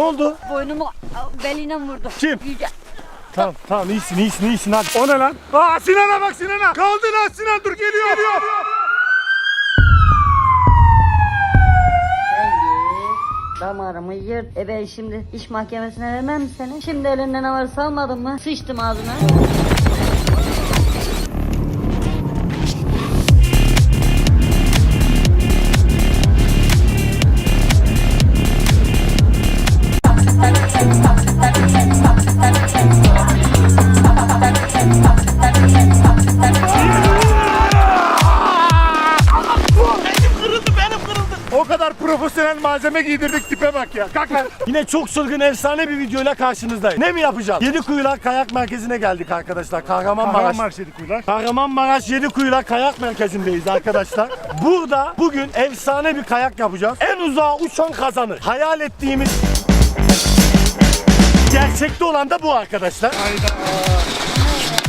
Ne oldu? Boynumu beline vurdu. Kim? Yüce. Tamam tamam iyisin iyisin iyisin hadi. O ne lan? Aa Sinan'a bak Sinan'a. Kaldı lan Sinan dur geliyor. geliyor. Damarımı yırt. E ben şimdi iş mahkemesine vermem mi seni? Şimdi elinden ne varsa almadın mı? Sıçtım ağzına. Malzeme giydirdik tipe bak ya. Kalk lan. Yine çok çılgın efsane bir videoyla karşınızdayım. Ne mi yapacağız? Yedi Kuyular Kayak Merkezi'ne geldik arkadaşlar. Kahramanmaraş. Kahramanmaraş Yedi Kuyular. Kahramanmaraş Yedi Kuyular Kayak Merkezi'ndeyiz arkadaşlar. Burada bugün efsane bir kayak yapacağız. En uzağa uçan kazanır. Hayal ettiğimiz Gerçekte olan da bu arkadaşlar.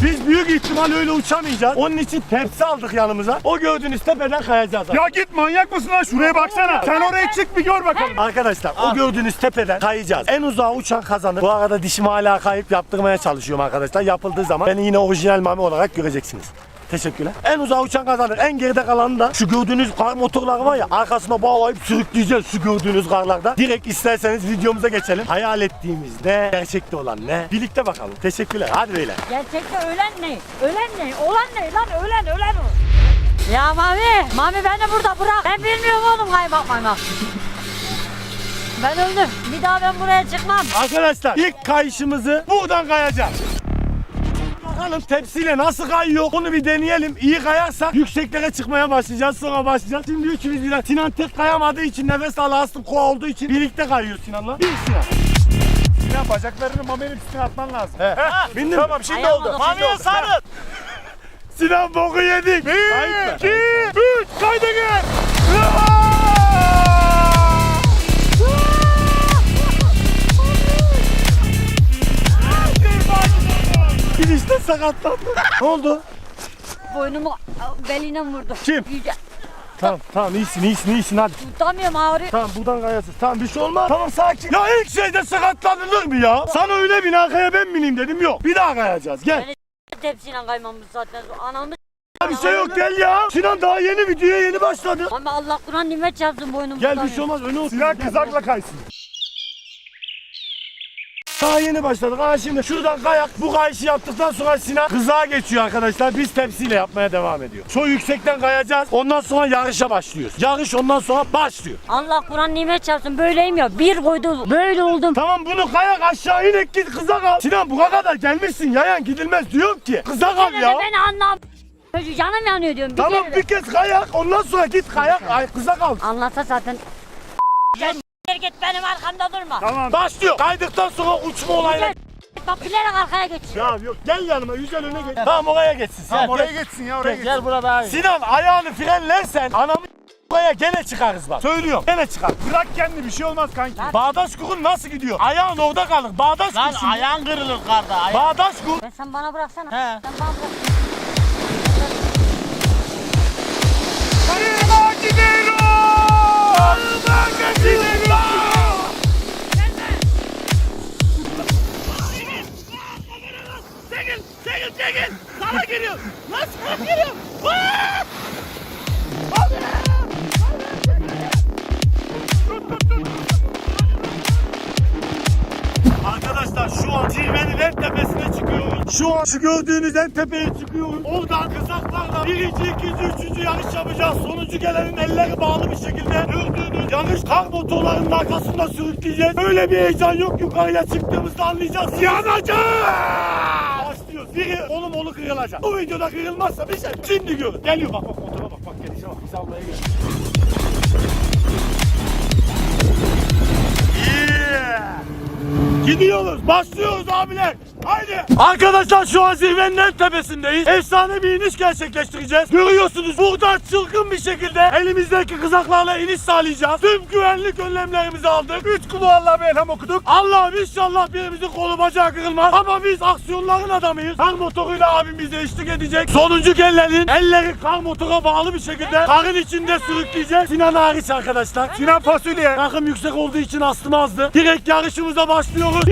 Biz büyük ihtimal öyle uçamayacağız. Onun için tepsi aldık yanımıza. O gördüğünüz tepeden kayacağız. Ya git manyak mısın lan şuraya baksana. Sen oraya çık bir gör bakalım. Arkadaşlar o gördüğünüz tepeden kayacağız. En uzağa uçan kazanır. Bu arada dişimi hala kayıp yaptırmaya çalışıyorum arkadaşlar. Yapıldığı zaman beni yine orijinal mami olarak göreceksiniz. Teşekkürler. En uzağa uçan kazanır. En geride kalanı da şu gördüğünüz kar motorları var ya arkasına bağlayıp sürükleyeceğiz şu gördüğünüz karlarda. Direkt isterseniz videomuza geçelim. Hayal ettiğimiz ne? Gerçekte olan ne? Birlikte bakalım. Teşekkürler. Hadi beyler. Gerçekte ölen ne? Ölen ne? Olan ne lan? Ölen ölen o. Ya Mami, Mami beni burada bırak. Ben bilmiyorum oğlum kaymak maymak. Ben öldüm. Bir daha ben buraya çıkmam. Arkadaşlar ilk kayışımızı buradan kayacağız. Bakalım tepsiyle nasıl kayıyor onu bir deneyelim. İyi kayarsak yükseklere çıkmaya başlayacağız sonra başlayacağız. Şimdi üçümüz birden Sinan tek kayamadığı için nefes al astım kova olduğu için birlikte kayıyor Sinan'la. Bir Sinan. Sinan bacaklarını mamenin üstüne atman lazım. He. Bindim. Tamam şimdi Ayağıma oldu. Mamiye sarıl. Sinan boku yedik. Bir, iki, üç. Kayda gel. Gidişte sakatlandı. ne oldu? Boynumu beline vurdu. Kim? Yüce. Tamam tamam iyisin iyisin iyisin hadi. Tutamıyorum ağrı. Tamam buradan kayasın. Tamam bir şey olmaz. Tamam sakin. Ya ilk şeyde sakatlanılır mı ya? Sana öyle bin arkaya ben bineyim dedim yok. Bir daha kayacağız gel. Tepsiyle kaymamız zaten. Anamı Bir şey yok gel ya. Sinan daha yeni videoya yeni başladı. Ama Allah Kur'an nimet çarpsın boynumu Gel bir şey olmaz öne otur. Sinan kızakla kaysın. Daha yeni başladık. Ha şimdi şuradan kayak. Bu kayışı yaptıktan sonra Sinan kızağa geçiyor arkadaşlar. Biz tepsiyle yapmaya devam ediyor. Çok yüksekten kayacağız. Ondan sonra yarışa başlıyoruz. Yarış ondan sonra başlıyor. Allah Kur'an nimet çarpsın böyleyim ya. Bir koydu böyle oldum. Tamam bunu kayak aşağı inek git kızak al. Sinan bu kadar gelmişsin yayan gidilmez diyorum ki. Kızak al Gene ya. de beni anlam. Çocuk canım yanıyor diyorum. Bir Tamam kere de. bir kez kayak ondan sonra git kayak ay kızak al. Anlatsa zaten. Gel git benim arkamda durma. Tamam. Başlıyor. Kaydıktan sonra uçma olayına. Gel. Bak bilerek arkaya geç. Ya yok gel yanıma yüzel öne geç. Tamam oraya geçsin. Tamam Sinan, oraya gel. geçsin ya oraya Gel, geçsin. burada Sinan ayağını frenlersen anamı buraya gene çıkarız bak. Söylüyorum gene çıkar. Bırak kendini bir şey olmaz kanki. Bağdaş kurun nasıl gidiyor? Ayağın orada kalır. Bağdaş Lan kur şimdi. ayağın kırılır karda. Ay- Bağdaş kur. Sen bana bıraksana. He. Sen bana bırak. Sana geliyor. Lan sana geliyor. Aa! Arkadaşlar şu an zirvenin en tepesine çıkıyoruz. Şu an şu gördüğünüz en tepeye çıkıyoruz. Oradan kızaklarla birinci, ikinci, üçüncü yarış yapacağız. Sonuncu gelenin elleri bağlı bir şekilde gördüğünüz yarış kar motorlarının arkasında sürükleyeceğiz. Böyle bir heyecan yok yukarıya çıktığımızda anlayacağız. Yanacağız! Kolu kırılacak. Bu videoda kırılmazsa bir şey. Şimdi görün. Geliyor bak bak motora bak bak gelişe bak. Bizi almaya geliyor. Yeah! Gidiyoruz. Başlıyoruz abiler. Haydi. Arkadaşlar şu an zirvenin en tepesindeyiz. Efsane bir iniş gerçekleştireceğiz. Görüyorsunuz buradan çılgın bir şekilde elimizdeki kızaklarla iniş sağlayacağız. Tüm güvenlik önlemlerimizi aldık. Üç kulu Allah'a bir elham okuduk. Allah'ım inşallah birimizin kolu bacağı kırılmaz. Ama biz aksiyonların adamıyız. Kar motoruyla abim bize eşlik edecek. Sonuncu kellenin elleri kar motora bağlı bir şekilde karın içinde sürükleyecek. Sinan hariç arkadaşlar. Sinan fasulye. Rakım yüksek olduğu için astım azdı. Direkt yarışımıza başlıyoruz.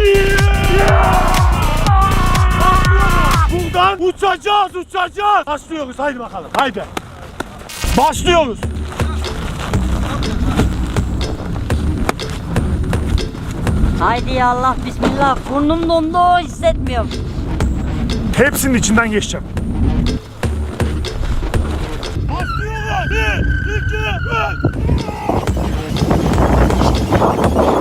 Buradan uçacağız uçacağız. Başlıyoruz haydi bakalım haydi. Başlıyoruz. Haydi ya Allah bismillah. Burnum dondu hissetmiyorum. Hepsinin içinden geçeceğim. Başlıyoruz. Bir, iki, üç.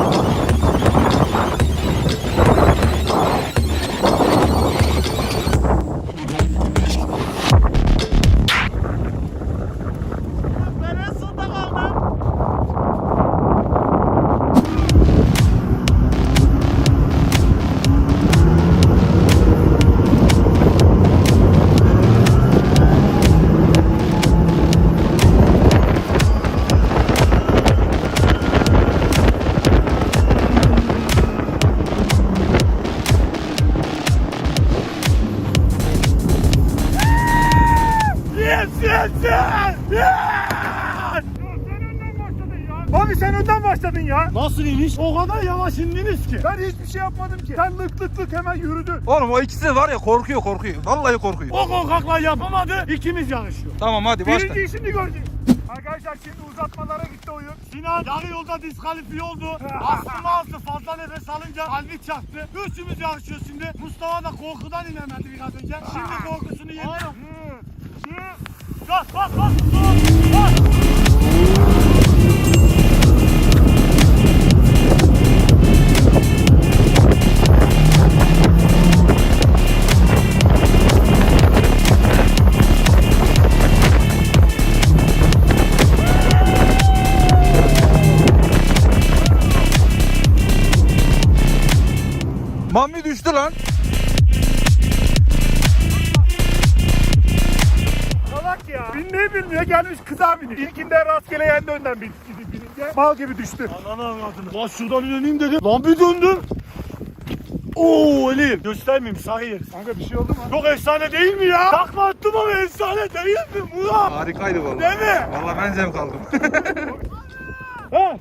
Başladın ya. Nasıl iniş? O kadar yavaş indiniz ki. Ben hiçbir şey yapmadım ki. Sen lık lık lık hemen yürüdün. Oğlum o ikisi var ya korkuyor korkuyor. Vallahi korkuyor. O korkaklar yapamadı. İkimiz yarışıyor. Tamam hadi başla. Birinciyi şimdi göreceğiz. Arkadaşlar şimdi uzatmalara gitti oyun. Sinan yarı yolda diskalifiye oldu. Aslında azdı fazla nefes alınca kalbi çarptı. Üçümüz yarışıyor şimdi. Mustafa da korkudan inemedi biraz önce. Şimdi korkusunu yendi. Bas bas bas. Bas. Mami düştü lan. Salak ya. Binmeyi bilmiyor gelmiş kıza biniyor. İlkinde rastgele yendi önden bin, gidip binince. Mal gibi düştü. Ananı anladın. Lan şuradan ineyim dedim. Lan bir döndüm. Oo Elif. Göstermeyeyim sahil. Kanka bir şey oldu mu? Çok efsane değil mi ya? Takma attım ama efsane değil mi Murat? Harikaydı vallahi. Değil mi? Vallahi ben zevk aldım. He?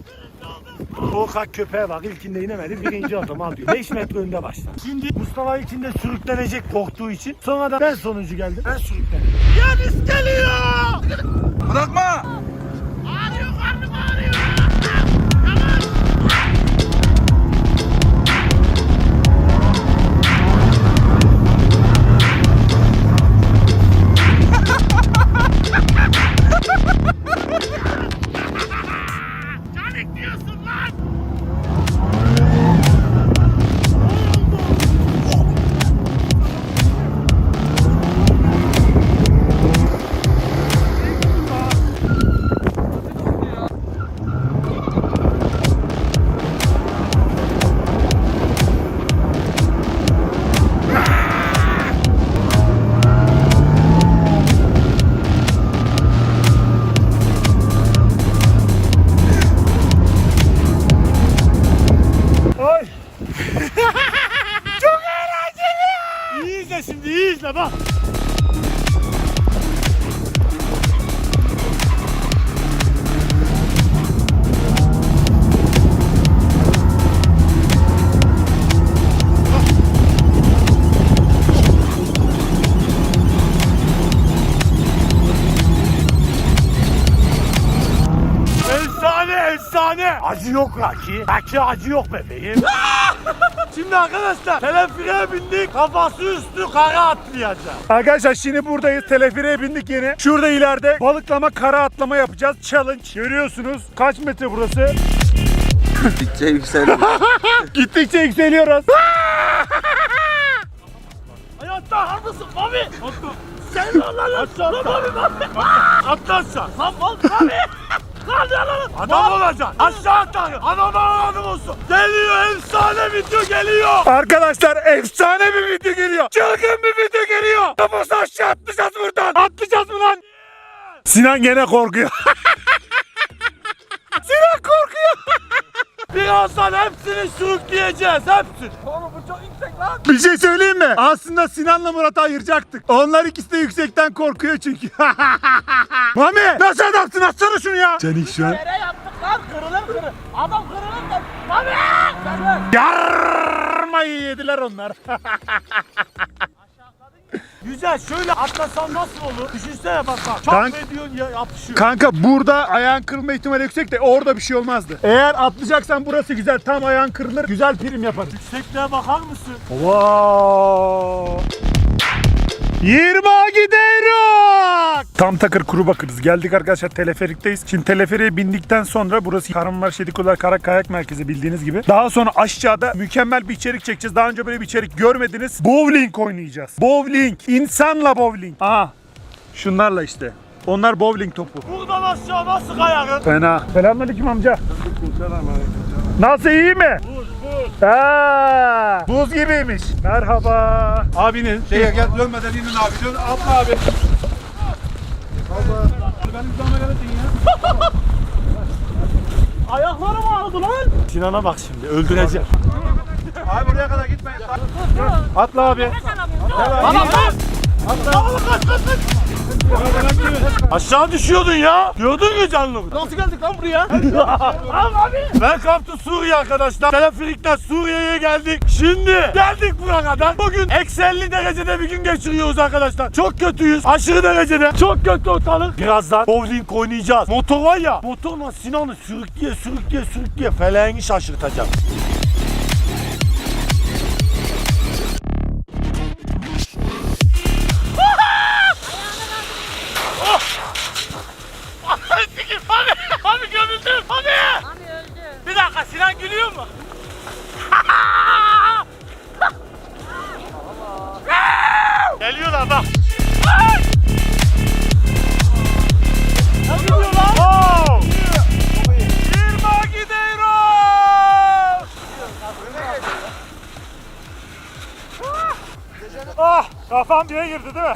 Korkak köpeğe bak ilkinde inemedi birinci adam alıyor. 5 metre önde başla. Şimdi Mustafa ilkinde sürüklenecek korktuğu için. Sonra da ben sonuncu geldim. Ben sürüklendim. Yanis geliyor. Bırakma. İzle bak. Efsane efsane. Acı yok Raki. Raki acı yok bebeğim. Şimdi arkadaşlar teleferiğe bindik. Kafası üstü kara atlayacağız. Arkadaşlar şimdi buradayız. Teleferiğe bindik yine. Şurada ileride balıklama, kara atlama yapacağız. Challenge. Görüyorsunuz. Kaç metre burası? Gittikçe yükseldi. Gittikçe yükseliyoruz. Hayatta haklısın Mami. Atla. Sen lan lan. Aşağı atla. Mami. Atla aşağı. Lan Mami. Lan. Adam olacaksın. Aşağı atla. Anam anam olsun. Geliyor efsane. video geliyor. Arkadaşlar efsane bir video geliyor. Çılgın bir video geliyor. Kafası aşağı atlayacağız buradan. Atlayacağız mı lan? Sinan gene korkuyor. Sinan korkuyor. Birazdan hepsini sürükleyeceğiz. Hepsini. Oğlum bu çok yüksek lan. Bir şey söyleyeyim mi? Aslında Sinan'la Murat'ı ayıracaktık. Onlar ikisi de yüksekten korkuyor çünkü. Mami nasıl adamsın atsana şunu ya. Sen şu an Yere yaptık lan kırılır kırılır. Adam kırılır da. Abi! yarmayı yediler onlar. Güzel şöyle atlasam nasıl olur? Düşünsene bak bak. Çok Kank- ediyorsun ya yapışıyor. Kanka burada ayağın kırılma ihtimali yüksek de orada bir şey olmazdı. Eğer atlayacaksan burası güzel. Tam ayağın kırılır. Güzel prim yaparız. Yüksekliğe bakar mısın? Wow. 20 gidiyoruz. Tam takır kuru bakırız. Geldik arkadaşlar teleferikteyiz. Şimdi teleferiğe bindikten sonra burası Kahramanmaraş Şedikolar Kara Kayak Merkezi bildiğiniz gibi. Daha sonra aşağıda mükemmel bir içerik çekeceğiz. Daha önce böyle bir içerik görmediniz. Bowling oynayacağız. Bowling. İnsanla bowling. Aha. Şunlarla işte. Onlar bowling topu. Buradan aşağı nasıl kayarım? Fena. Selamünaleyküm amca. Nasıl iyi mi? Buz. Ha, buz gibiymiş. Merhaba. Abinin. Şeye gel dönmeden inin abi. Dön, atla abi. Allah. Benim zaman geldin ya. Ayaklarım ağrıdı lan. Sinan'a bak şimdi öldüreceğim. Abi buraya kadar gitmeyin. Atla abi. Tamam lan. Atla. Kaç kaç kaç. Aşağı düşüyordun ya. Gördün mü canlı? Nasıl geldik lan buraya? Welcome to Suriye arkadaşlar. Teleferikten Suriye'ye geldik. Şimdi geldik buraya kadar. Bugün eksi 50 derecede bir gün geçiriyoruz arkadaşlar. Çok kötüyüz. Aşırı derecede. Çok kötü ortalık. Birazdan bowling oynayacağız. Motor var ya. Motorla Sinan'ı sürükleye sürükleye sürükleye feleğini şaşırtacağım. Kafam diye girdi değil mi?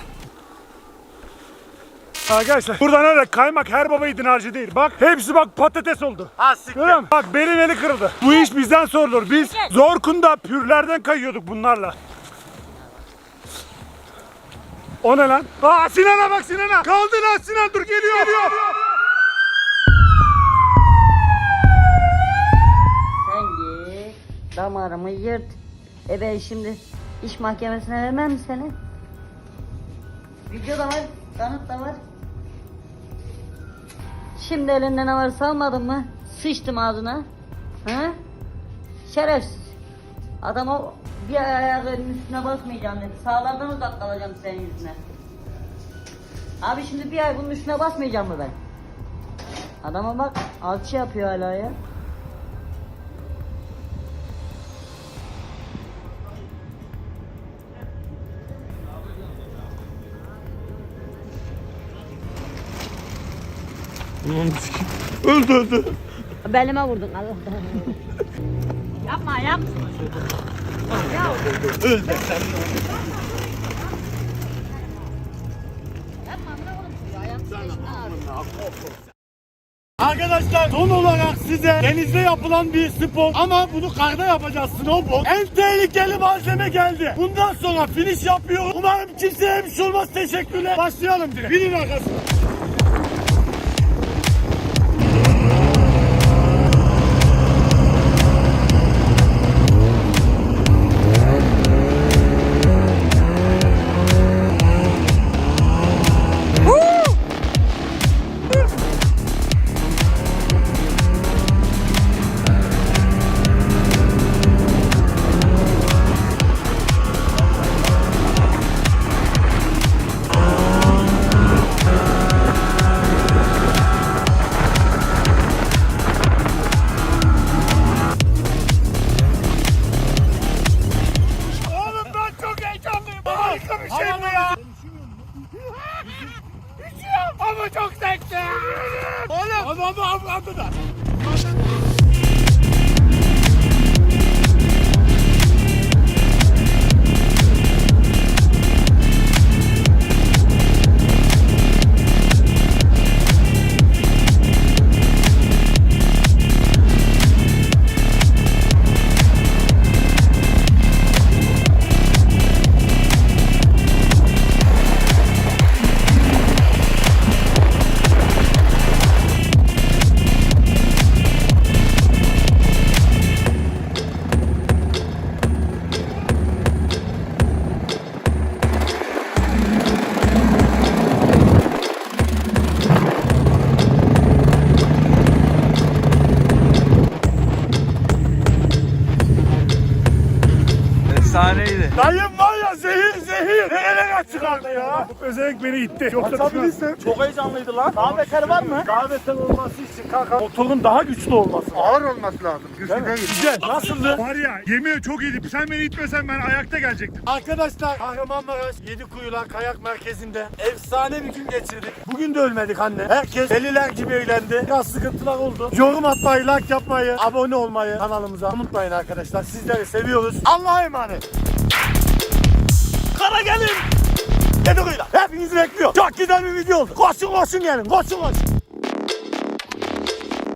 Arkadaşlar buradan öyle kaymak her baba yiğidin harcı değil. Bak hepsi bak patates oldu. Ha siktir. Görüyor musun? Bak belim eli kırıldı. Bu iş bizden sorulur. Biz Zorkun'da pürlerden kayıyorduk bunlarla. O ne lan? Aa Sinan'a bak Sinan'a. Kaldı lan Sinan dur geliyor. geliyor. Sen git. Damarımı yırt. E ben şimdi iş mahkemesine vermem mi seni? Video da var, kanıt da var. Şimdi elinden ne varsa almadın mı? Sıçtım ağzına. Ha? Şerefsiz. Adam o bir ayağının üstüne basmayacağım dedi. Sağlardan uzak kalacağım senin yüzüne. Abi şimdi bir ay bunun üstüne basmayacağım mı ben? Adama bak alçı yapıyor hala ya. Öldü öldü. Belime vurdun Allah'tan. yapma yapma. Arkadaşlar son olarak size denizde yapılan bir spor ama bunu karda yapacağız snowboard. En tehlikeli malzeme geldi. Bundan sonra finish yapıyorum. Umarım kimseye bir şey olmaz. Teşekkürler. Başlayalım direkt. Binin arkasına. Özellik beni itti. Yoksa Açabilirsin. Çok heyecanlıydı lan. Daha beter var mı? Daha beter olması için kanka motorun daha güçlü olması lazım. Ağır olması lazım. Güçlü değil. Güzel. Nasıldı? Var ya yemin çok iyiydi. Sen beni itmesen ben ayakta gelecektim. Arkadaşlar Kahramanmaraş Yedikuyular Kayak Merkezi'nde efsane bir gün geçirdik. Bugün de ölmedik anne. Herkes deliler gibi eğlendi. Biraz sıkıntılar oldu. Yorum atmayı, like yapmayı, abone olmayı kanalımıza unutmayın arkadaşlar. Sizleri seviyoruz. Allah'a emanet. Kara gelin. Yedikuyular. Hepinizi bekliyor. Çok güzel bir video oldu. Koşun koşun gelin. Koşun koşun.